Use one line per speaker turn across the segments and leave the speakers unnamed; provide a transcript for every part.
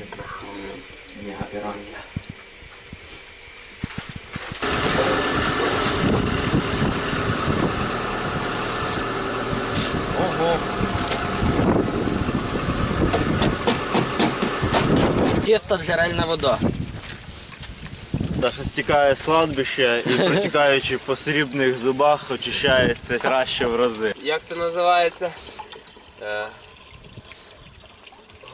якраз момент дня пірання. Ого! Чиста джерельна вода.
Що стікає з кладбища і протікаючи по срібних зубах, очищається краще в рази.
Як це називається? Е,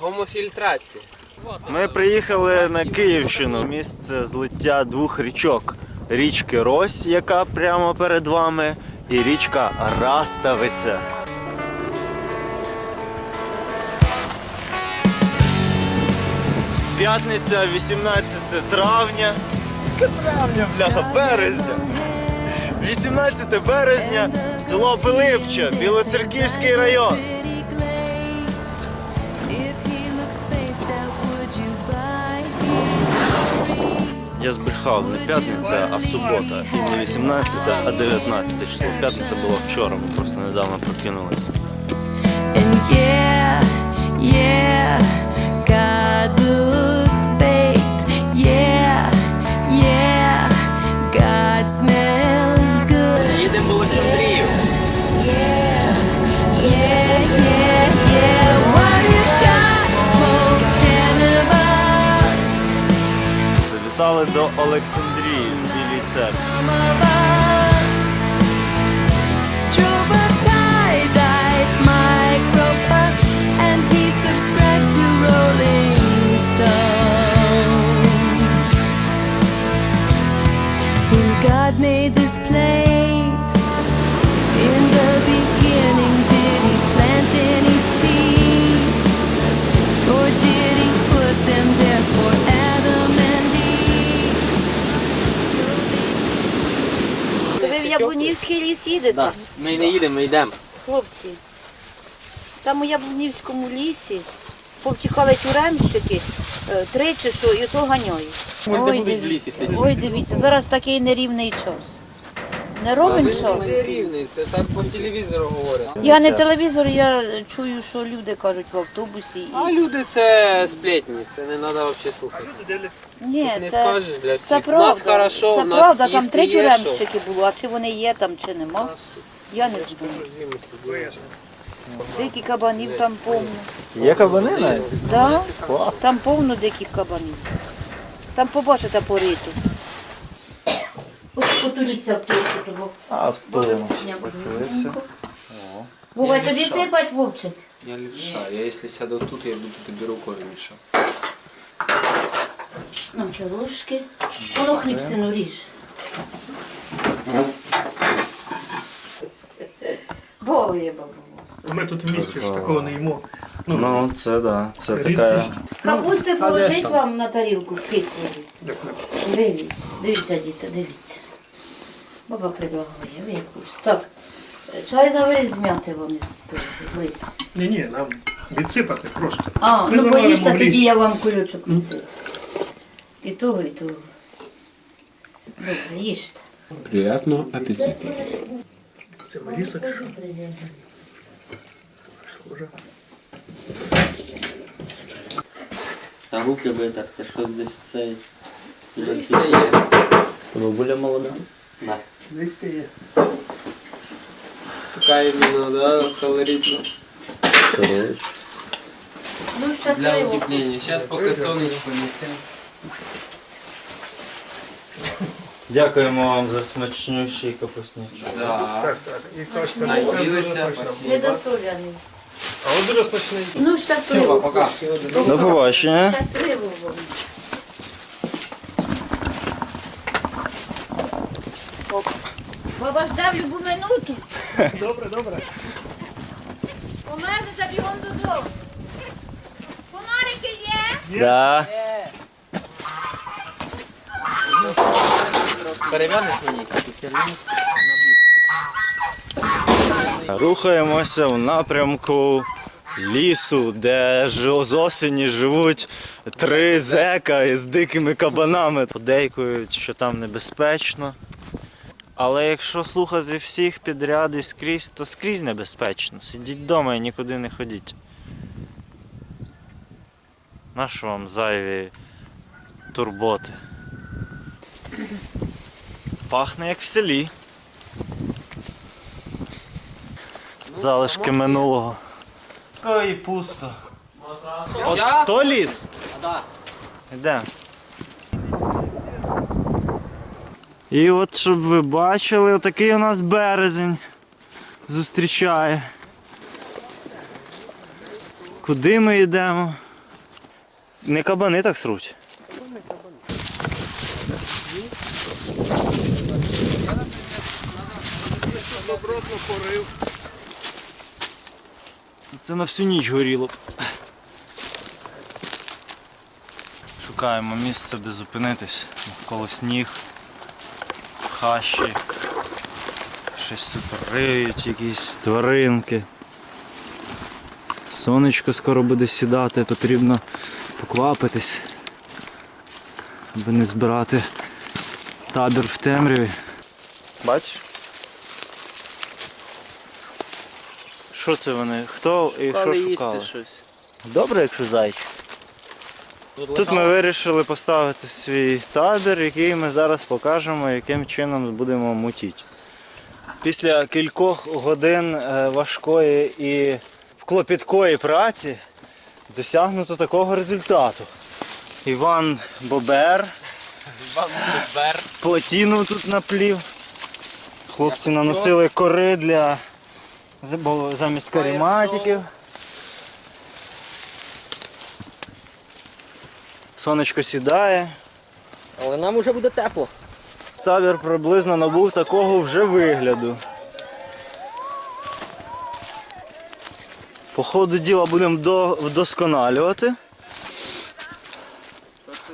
гомофільтрація.
Ми приїхали на Київщину, місце злиття двох річок. Річки Рось, яка прямо перед вами, і річка Раставиця. П'ятниця, 18 травня. Травня, бляха, березня. 18 березня, село Пилипче, Білоцерківський район. Я збрехав не п'ятниця, а субота. І не 18, а 19 число. П'ятниця була вчора, ми просто недавно прокинулися.
And yeah, yeah, God
Завітали до Олександрії в Білій церкві.
Some of us drove a tie-dyed microbus, and he subscribes to Rolling
Їдете?
Да. Ми не їдемо, ми йдемо.
Хлопці, там у Яблунівському лісі повтікали тюремщики, е, три чи що, і то ганяють.
Ой,
дивіться, зараз такий нерівний час. Не робимо що?
рівний, це так по телевізору говорять.
Я не телевізор, я чую, що люди кажуть в автобусі. І...
А люди це сплетні, це не треба взагалі слухати.
Ні,
Не
це,
скажеш для всіх.
це
У
правда.
нас хорошо,
це
у нас
правда, там
їсти
три
є,
тюремщики було, а чи вони є там, чи нема, я не знаю. Дикі кабанів там повно.
Є кабани навіть?
Да? Там повно диких кабанів. Там побачите по риту. Ось потуліться в того.
А, сподобаємо.
Бувай тобі сипать вовчик.
Я левша, я если сяду тут, я буду тобі рукою мішати.
На це ложки. Воно хліб сину ріж. Болує бабу.
Ми тут в місті ж такого не їмо. Ну,
Ну, це да. Це така.
рідкість.
Капусти положить вам на тарілку кислої.
Дякую.
Дивіться, дивіться, діти, дивіться. Баба предлагає, ви якусь. Так, чай заварить змяти вам з- злити.
Ні, ні, нам відсипати просто.
А,
Ми
ну
в
тоді я вам кульочок несу. І того, і того. Добре, їжте.
Приятного аппетиту.
Це вирізок, що? Схоже.
Та руки витерти, щось десь цей. Бабуля молода?
Да.
Листя є.
Така іменно, да, калоритна.
Сорочка.
Ну,
Для
щасливо.
утепления. Сейчас поки сонечко не це.
Дякуємо вам за смачнющий капуснячок.
Да.
Так, так. І точно.
Наїлися, спасибо.
Недосоляний.
А от дуже смачний.
Ну, щасливо.
Пока.
До побачення.
Щасливо вам. Баба жде в любу минуту.
Добре, добре.
Померзнете бігом додому. Фонарики є?
Да.
Мені?
Рухаємося в напрямку лісу, де ж з осені живуть три зека із дикими кабанами. Подейкують, що там небезпечно. Але якщо слухати всіх підряд і скрізь, то скрізь небезпечно. Сидіть вдома і нікуди не ходіть. Нащо вам зайві турботи? Пахне як в селі. Залишки минулого. Ой, пусто. От то ліс? Йдемо. І от щоб ви бачили, отакий у нас березень зустрічає. Куди ми йдемо? Не кабани так сруть. Добротно порив. Це на всю ніч горіло. Шукаємо місце, де зупинитись. Навколо сніг, хащі. Щось тут риють, якісь тваринки. Сонечко скоро буде сідати, потрібно поквапитись, аби не збирати табір в темряві. Бачиш? Що це вони? Хто і що шукали?
щось.
Добре, якщо зайчик. Тут ми вирішили поставити свій табір, який ми зараз покажемо, яким чином будемо мутіти. Після кількох годин е, важкої і клопіткої праці досягнуто такого результату. Іван Бобер
Вам бер.
плотіну тут наплів. Хлопці наносили кори для замість каріматиків. Сонечко сідає.
Але нам уже буде тепло.
Табір приблизно набув такого вже вигляду. По ходу діла будемо вдосконалювати.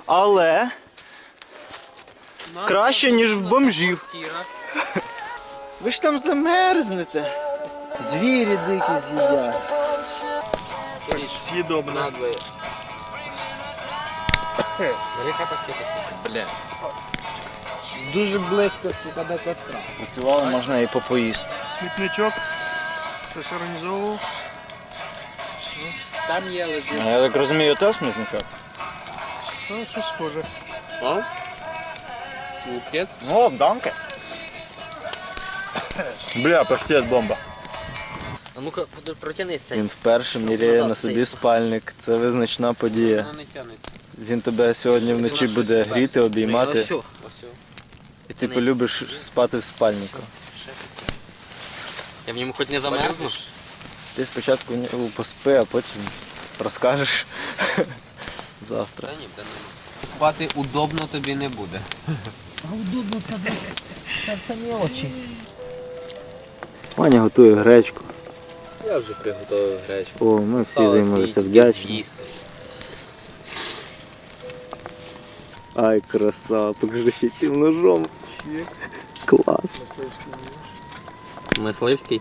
Але краще, ніж в бомжів. Ви ж там замерзнете. Звірі дикі з'їдять.
Съедобно.
Бля. Дуже близько сука, до костра.
Працювали можна і попоїсти.
Смітничок. Хтось організовував.
Там є лежить.
Я так розумію, теж смітничок?
Ну, щось схоже.
Букет.
О, данке. Бля, паштет бомба.
А ну-ка, протягнись
Він вперше міряє на собі
сей.
спальник. Це визначна подія.
Воно не тягнеться.
Він тебе сьогодні вночі буде гріти, обіймати, і ти полюбиш спати в спальнику.
Я в ньому хоч не замерзну.
Ти спочатку ні- поспи, а потім розкажеш завтра.
Та ні, та не. Спати удобно тобі не буде.
Ваня готує гречку.
Я вже приготував гречку.
О, ми всі йому за вдячні. Ай, краса, покажи ще цим ножом. Клас.
Мисливський.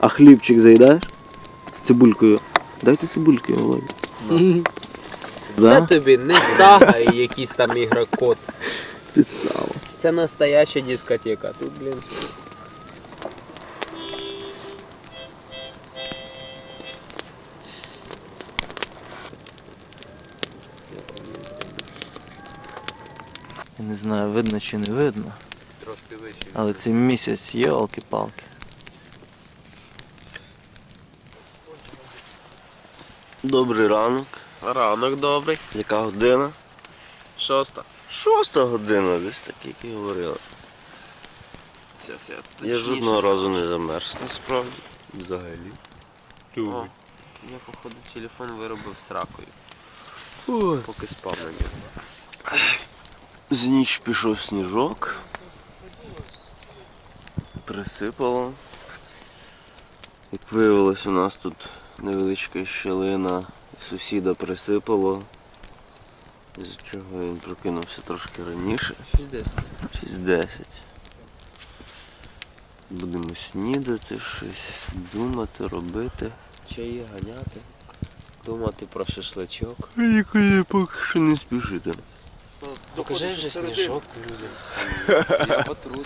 А хлібчик заїдаєш? З цибулькою. Дайте цибульки, Володя.
Це
Да?
тобі не сага і якийсь там ігрокод.
Підстава.
Це настояща дискотека. Тут, блін.
Я не знаю, видно чи не видно,
Трошки вище.
але цей місяць йолки-палки.
Добрий ранок.
Ранок добрий.
Яка година?
Шоста.
Шоста година, десь так, як і говорила.
Зараз я
Я жодного разу не замерз, насправді. Взагалі.
О, я походу телефон виробив сракою,
Ой.
поки спав на ньому.
З ніч пішов сніжок. Присипало. Як виявилось, у нас тут невеличка щелина. Сусіда присипало. З чого він прокинувся трошки раніше.
60.
6.10. Будемо снідати, щось думати, робити.
Чаї ганяти. Думати про шашличок.
Нікуди поки що не спішити.
Покажи вже снежок, ты людям. Я потрушу.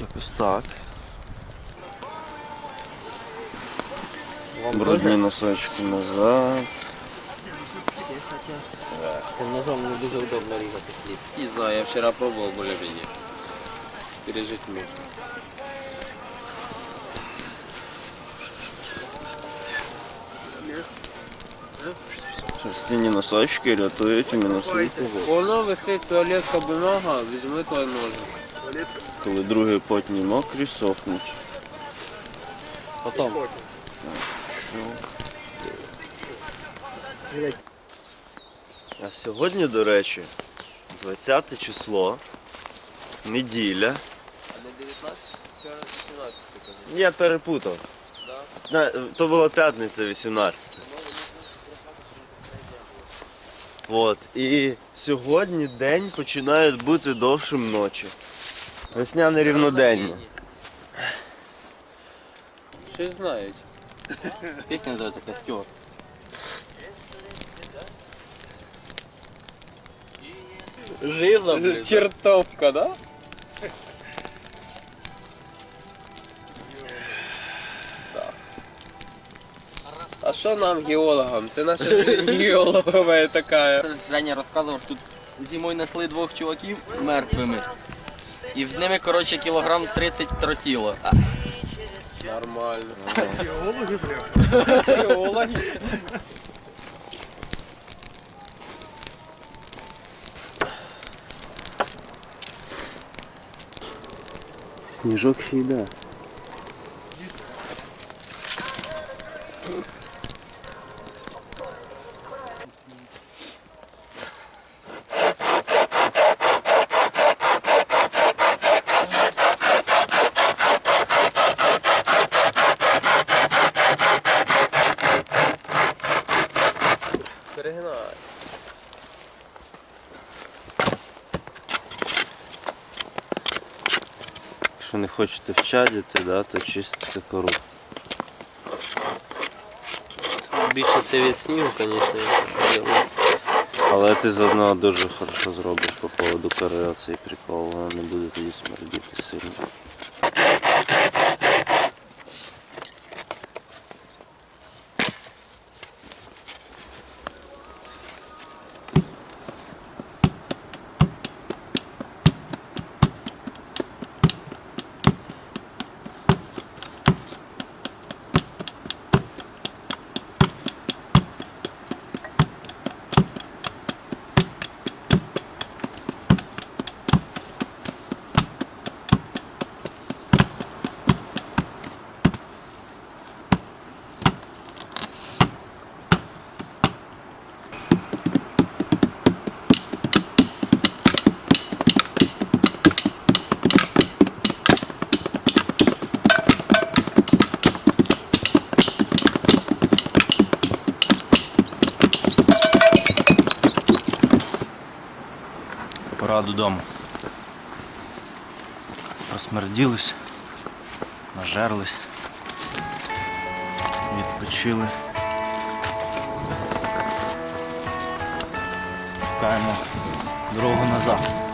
Якось так. Брудні носочки назад.
Тим ножом не дуже удобно різати хліб.
Не знаю, я вчера пробовал более-менее. Пережить можно.
Шерстяні носочки рятують у мінусові
Воно висить туалетка бумага, візьми той ножик.
коли другі потні мокрі сохнуть.
Потім.
А сьогодні, до речі, 20 число, неділя.
А не 19? Вчора 18 ти.
Я перепутав. На, то була п'ятниця 18. От. І сьогодні день починає бути довшим ночі. Весняне рівнодення.
Щось знають.
Пісня називається костер. Жиза, блін.
Чертовка, да? Так. А що нам, геологам? Це наша геологова така.
Женя розказував, що тут зимою знайшли двох чуваків мертвими. І з ними, коротше, кілограм 30 тротіло.
Нормально.
Геологи, бля.
Геологи.
Сніжок ще
Якщо не хочете вчадити, да, то чистите кору.
Більше це від снігу, звісно.
Але ти заодно дуже хорошо зробиш по поводу кори оцей прикол, вона не буде тоді смердіти сильно. Пора додому. Просмерділись, нажерлись, відпочили. Шукаємо дорогу назад.